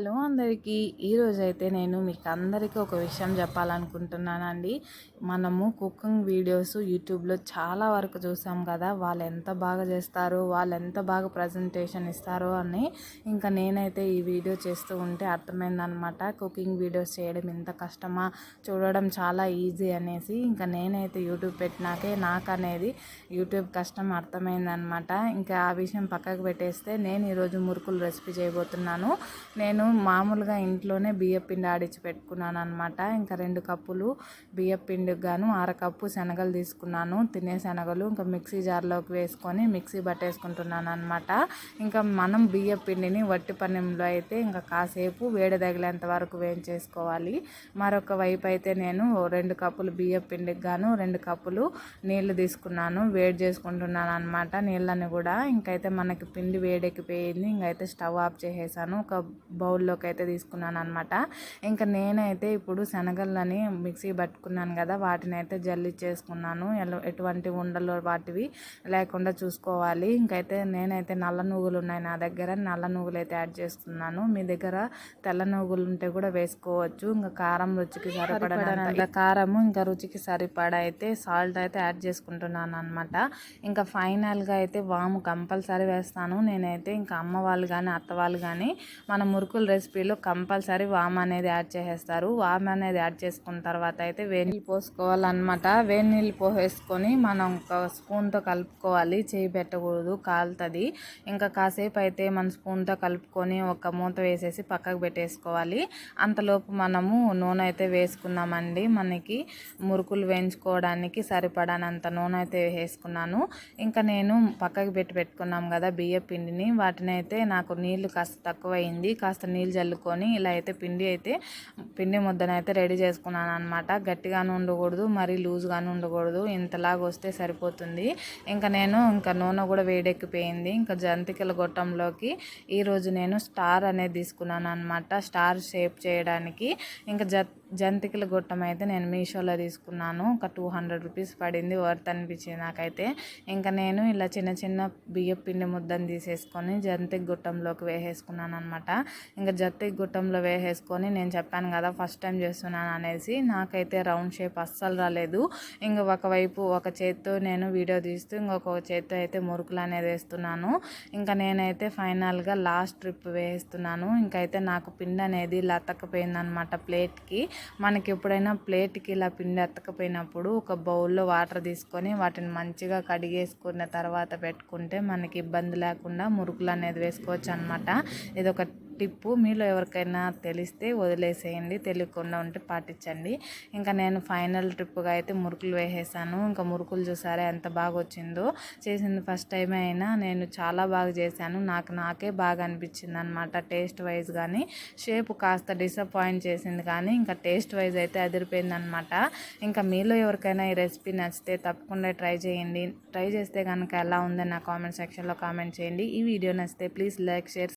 Hello అందరికీ ఈరోజు అయితే నేను మీకు అందరికీ ఒక విషయం చెప్పాలనుకుంటున్నానండి. మనము కుకింగ్ వీడియోస్ యూట్యూబ్లో చాలా వరకు చూసాం కదా వాళ్ళు ఎంత బాగా చేస్తారో వాళ్ళు ఎంత బాగా ప్రజెంటేషన్ ఇస్తారో అని. ఇంకా నేనైతే ఈ వీడియో చేస్తూ ఉంటే అర్థమైందనమాట. కుకింగ్ వీడియోస్ చేయడం ఇంత కష్టమా చూడడం చాలా ఈజీ అనేసి. ఇంకా నేనైతే యూట్యూబ్ పెట్టినాకే నాకు అనేది యూట్యూబ్ కష్టం అర్థమైందనమాట. ఇంకా ఆ విషయం పక్కకు పెట్టేస్తే నేను ఈరోజు మురుకులు రెసిపీ చేయబోతున్నాను. నేను మామూలుగా ఇంట్లోనే బియ్యపిండి ఆడించి పెట్టుకున్నాను అనమాట ఇంకా రెండు కప్పులు బియ్యపిండికి గాను అర కప్పు శనగలు తీసుకున్నాను. తినే శనగలు ఇంకా మిక్సీ జార్లోకి వేసుకొని మిక్సీ పట్టేసుకుంటున్నాను అనమాట ఇంకా మనం బియ్యపిండిని వట్టి పన్నెంలో అయితే ఇంకా కాసేపు వేడి తగిలేంత వరకు వేయించేసుకోవాలి. మరొక వైపు అయితే నేను రెండు కప్పులు బియ్యం పిండికి గాను రెండు కప్పులు నీళ్ళు తీసుకున్నాను. వేడి చేసుకుంటున్నాను అనమాట నీళ్ళని కూడా. ఇంకైతే మనకి పిండి వేడెక్కిపోయింది. ఇంకైతే స్టవ్ ఆఫ్ చేసేసాను. ఒక బౌల్ బౌల్లోకి అయితే తీసుకున్నాను అనమాట ఇంకా నేనైతే ఇప్పుడు శనగలని మిక్సీ పట్టుకున్నాను కదా వాటిని అయితే జల్లి చేసుకున్నాను. ఎటువంటి ఉండలు వాటివి లేకుండా చూసుకోవాలి. ఇంకైతే నేనైతే నల్ల నువ్వులు ఉన్నాయి నా దగ్గర నల్ల నువ్వులు అయితే యాడ్ చేస్తున్నాను మీ దగ్గర తెల్ల నువ్వులు ఉంటే కూడా వేసుకోవచ్చు. ఇంకా కారం రుచికి సరిపడా కారము ఇంకా రుచికి సరిపడా అయితే సాల్ట్ అయితే యాడ్ చేసుకుంటున్నాను అనమాట ఇంకా ఫైనల్గా అయితే వాము కంపల్సరీ వేస్తాను. నేనైతే ఇంకా అమ్మ వాళ్ళు కానీ అత్త వాళ్ళు కానీ మన మురుకుల రెసిపీలో కంపల్సరీ వామ్ అనేది యాడ్ చేసేస్తారు. వామ్ అనేది యాడ్ చేసుకున్న తర్వాత అయితే వేడి నీళ్ళు పోసుకోవాలన్నమాట. వేడి నీళ్ళు పోసేసుకొని మనం ఒక స్పూన్తో కలుపుకోవాలి. చేయి పెట్టకూడదు కాలుతుంది. ఇంకా కాసేపు అయితే మన స్పూన్తో కలుపుకొని ఒక మూత వేసేసి పక్కకు పెట్టేసుకోవాలి. అంతలోపు మనము నూనె అయితే వేసుకున్నామండి. మనకి మురుకులు వేయించుకోవడానికి సరిపడానంత నూనె అయితే వేసుకున్నాను. ఇంకా నేను పక్కకు పెట్టి పెట్టుకున్నాం కదా బియ్య పిండిని వాటిని అయితే నాకు నీళ్ళు కాస్త తక్కువ అయింది కాస్త నీళ్ళు చల్లుకొని ఇలా అయితే పిండి అయితే పిండి ముద్దను అయితే రెడీ చేసుకున్నాను అనమాట గట్టిగాను ఉండకూడదు మరీ లూజ్గాను ఉండకూడదు. ఇంతలాగా వస్తే సరిపోతుంది. ఇంకా నేను ఇంకా నూనె కూడా వేడెక్కిపోయింది. ఇంకా జంతికల గొట్టంలోకి ఈరోజు నేను స్టార్ అనేది తీసుకున్నాను అనమాట స్టార్ షేప్ చేయడానికి. ఇంకా జ జంతికల గొట్టం అయితే నేను మీషోలో తీసుకున్నాను. ఒక టూ హండ్రెడ్ రూపీస్ పడింది వర్త్ అనిపించింది నాకైతే. ఇంకా నేను ఇలా చిన్న చిన్న బియ్య పిండి ముద్దను తీసేసుకొని జంతిక గుట్టంలోకి వేసేసుకున్నాను అనమాట ఇంకా జట్టు గుట్టంలో వేసేసుకొని నేను చెప్పాను కదా ఫస్ట్ టైం చేస్తున్నాను అనేసి నాకైతే రౌండ్ షేప్ అస్సలు రాలేదు. ఇంకా ఒకవైపు ఒక చేత్తో నేను వీడియో తీస్తూ ఇంకొక చేత్తో అయితే మురుకులు అనేది వేస్తున్నాను. ఇంకా నేనైతే ఫైనల్గా లాస్ట్ ట్రిప్ వేస్తున్నాను. ఇంకైతే నాకు పిండి అనేది ఇలా అతకపోయిందనమాట ప్లేట్కి. మనకి ఎప్పుడైనా ప్లేట్కి ఇలా పిండి అతకపోయినప్పుడు ఒక బౌల్లో వాటర్ తీసుకొని వాటిని మంచిగా కడిగేసుకున్న తర్వాత పెట్టుకుంటే మనకి ఇబ్బంది లేకుండా మురుకులు అనేది వేసుకోవచ్చు అనమాట ఇది ఒక టిప్పు మీలో ఎవరికైనా తెలిస్తే వదిలేసేయండి తెలియకుండా ఉంటే పాటించండి. ఇంకా నేను ఫైనల్ ట్రిప్గా అయితే మురుకులు వేసేసాను. ఇంకా మురుకులు చూసారా ఎంత బాగా వచ్చిందో చేసింది ఫస్ట్ టైం అయినా నేను చాలా బాగా చేశాను. నాకు నాకే బాగా అనిపించింది అనమాట టేస్ట్ వైజ్ కానీ షేప్ కాస్త డిసప్పాయింట్ చేసింది కానీ ఇంకా టేస్ట్ వైజ్ అయితే అదిరిపోయింది అనమాట ఇంకా మీలో ఎవరికైనా ఈ రెసిపీ నచ్చితే తప్పకుండా ట్రై చేయండి. ట్రై చేస్తే కనుక ఎలా ఉందని నా కామెంట్ సెక్షన్లో కామెంట్ చేయండి. ఈ వీడియో నచ్చితే ప్లీజ్ లైక్ షేర్